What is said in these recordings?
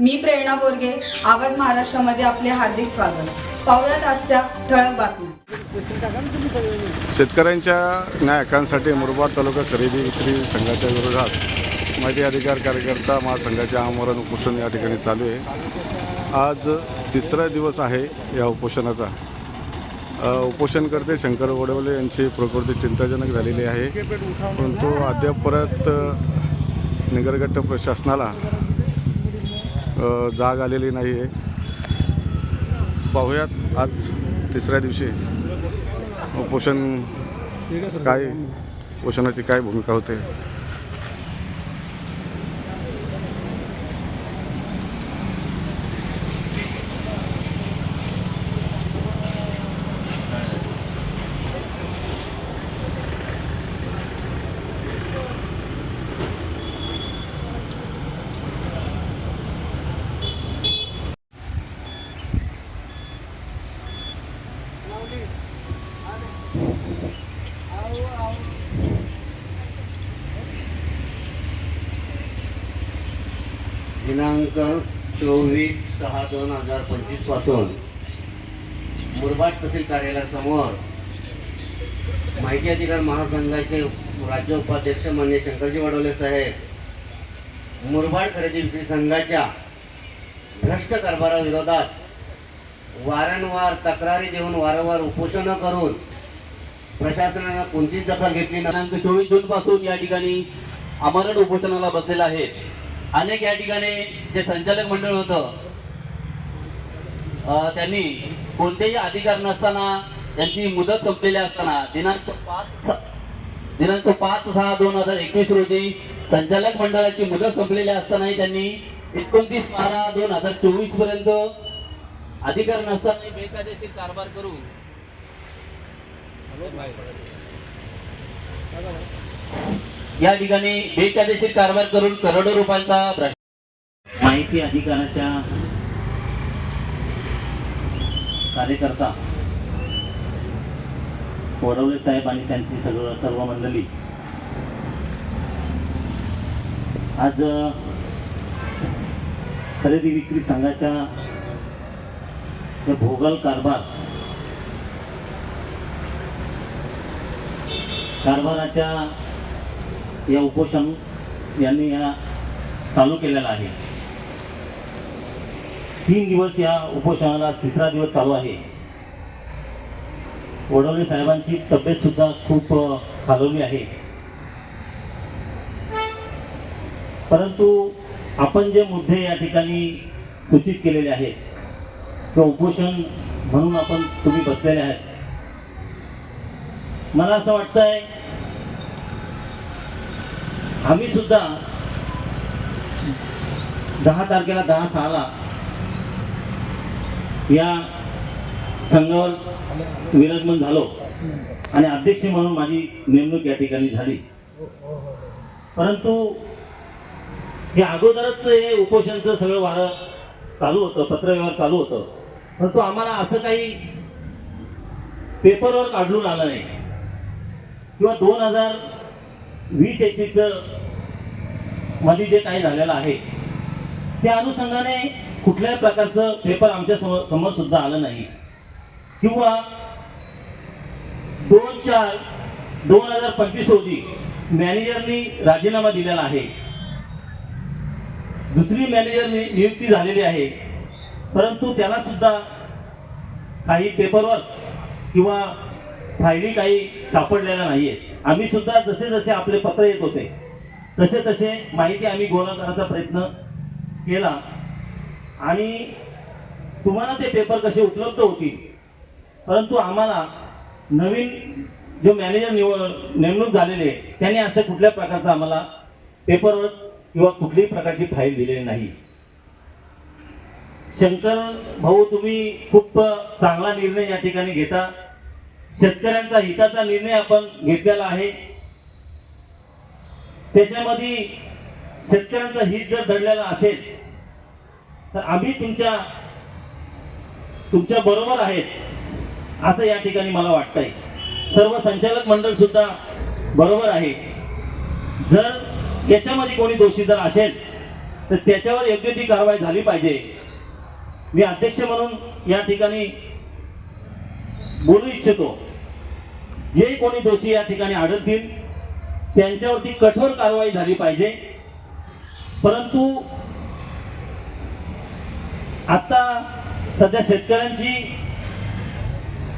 मी प्रेरणा बोरगे आवाज महाराष्ट्रामध्ये आपले हार्दिक स्वागत. पाहुयात आजच्या ठळक बातम्या. शेतकऱ्यांच्या न्यायकांसाठी मुरबाड तालुका खरेदी विक्री संघाच्या विरोधात माहिती अधिकार कार्यकर्ता महासंघाचे आमरण उपोषण या ठिकाणी चालू आहे. आज तिसरा दिवस आहे या उपोषणाचा. उपोषणकर्ते शंकर वडवले यांची प्रकृती चिंताजनक झालेली आहे. परंतु अद्याप परत अ, निगरगट्ट प्रशासनाला जाग आलेली नाही आहे. पाहूयात आज तिसऱ्या दिवशी पोषण काय पोषणाची काय भूमिका होते. दिनांक चोवीस सहा दोन हजार पंचवीसपासून मुरबाड तहसील कार्यालयासमोर माहिती अधिकार महासंघाचे राज्य उपाध्यक्ष मान्य शंकरजी वडोले साहेब मुरबाड खरेदी विक्री संघाच्या भ्रष्ट कारभाराविरोधात वारंवार तक्रारी देऊन वारंवार उपोषणं करून प्रशासनानं कोणतीच दखल घेतली नाही. दिनांक चोवीस जून पासून या ठिकाणी आमरण उपोषणाला बसलेला आहे अनेक या ठिकाणी जे संचालक मंडळ होतं त्यांनी कोणतेही अधिकार नसताना त्यांची मुदत संपलेली असताना दिनांक पाच दिनांक पाच सहा दोन हजार एकवीस रोजी संचालक मंडळाची मुदत संपलेली असतानाही त्यांनी एकोणतीस बारा दोन हजार चोवीसपर्यंत अधिकार नसताना बेकायदेशीर कारभार करून या ठिकाणी बेकायदेशीर कारभार करून करोडो रुपयांचा माहिती अधिकाराच्या कार्यकर्ता वडवले साहेब आणि त्यांची सगळं सर्व मंडळी. आज खरेदी विक्री संघाच्या भोगल कारभार कारभाराच्या या उपोषण यांनी या चालू केलेला आहे. तीन दिवस या उपोषणाला तिसरा दिवस चालू आहे. वडोले साहेबांची तब्येत सुद्धा खूप खालवली आहे. परंतु आपण जे मुद्दे या ठिकाणी सूचित केलेले आहेत किंवा उपोषण म्हणून आपण तुम्ही बसलेले आहेत. मला असं वाटतंय आम्ही सुद्धा दहा तारखेला दहा सहाला या संघावर विराजमान झालो. आणि अध्यक्ष म्हणून माझी नेमणूक या ठिकाणी झाली. परंतु हे अगोदरच हे उपोषणचं सगळं वारं चालू होतं पत्रव्यवहार चालू होतं. परंतु आम्हाला असं काही पेपरवर काढून आलं नाही. किंवा दोन हजार वीस एकवीसचं मध्ये जे काही झालेलं आहे त्या अनुषंगाने कुठल्याही प्रकारचं पेपर आमच्यासमोर समोर सुद्धा आलं नाही. किंवा दोन चार दोन हजार पंचवीस रोजी मॅनेजरनी राजीनामा दिलेला आहे. दुसरी मॅनेजर नियुक्ती झालेली आहे. परंतु त्याला सुद्धा काही पेपरवर किंवा फायली काही सापडलेल्या नाही आहेत आम्ही सुद्धा जसे जसे आपले पत्र येत होते तसे तसे माहिती आम्ही गोळा करायचा प्रयत्न केला. आणि तुम्हाला ते पेपर कसे उपलब्ध होतील परंतु आम्हाला नवीन जो मॅनेजर निव नेमणूक झालेले आहे त्यांनी असं कुठल्या प्रकारचं आम्हाला पेपरवर किंवा कुठल्याही प्रकारची फाईल दिलेली नाही. शंकर भाऊ तुम्ही खूप चांगला निर्णय या ठिकाणी घेता. शेतकऱ्यांचा हिताचा निर्णय आपण घेतलेला आहे. त्याच्यामध्ये शेतकऱ्यांचं हित जर धरलेलं असेल तर आम्ही तुमच्या तुमच्या बरोबर आहेत असं या ठिकाणी मला वाटतंय. सर्व संचालक मंडळ सुद्धा बरोबर आहे. जर त्याच्यामध्ये कोणी दोषी जर असेल तर त्याच्यावर योग्य ती कारवाई झाली पाहिजे. मी अध्यक्ष म्हणून या ठिकाणी बोलू इच्छितो. जे कोणी दोषी या ठिकाणी आढळतील त्यांच्यावरती कठोर कारवाई झाली पाहिजे. परंतु आता सध्या शेतकऱ्यांची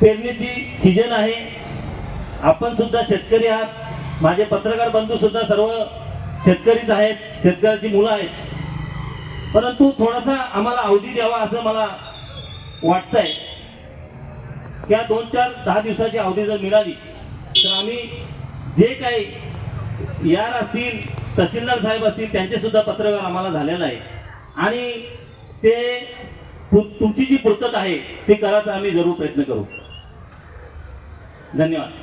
पेरणीची सीजन आहे. आपण सुद्धा शेतकरी आहात. माझे पत्रकार बंधू सुद्धा सर्व शेतकरीच आहेत शेतकऱ्याची मुलं आहेत. परंतु थोडासा आम्हाला अवधी द्यावा असं मला वाटतंय. या दोन चार दहा दिवसाची अवधी जर मिळाली तर आम्ही जे काही यार असतील तहसीलदार साहेब असतील त्यांचे सुद्धा पत्रव्यवहार आम्हाला झालेला आहे. आणि ते तुमची जी पूर्तता आहे ती करायचा आम्ही जरूर प्रयत्न करू. धन्यवाद.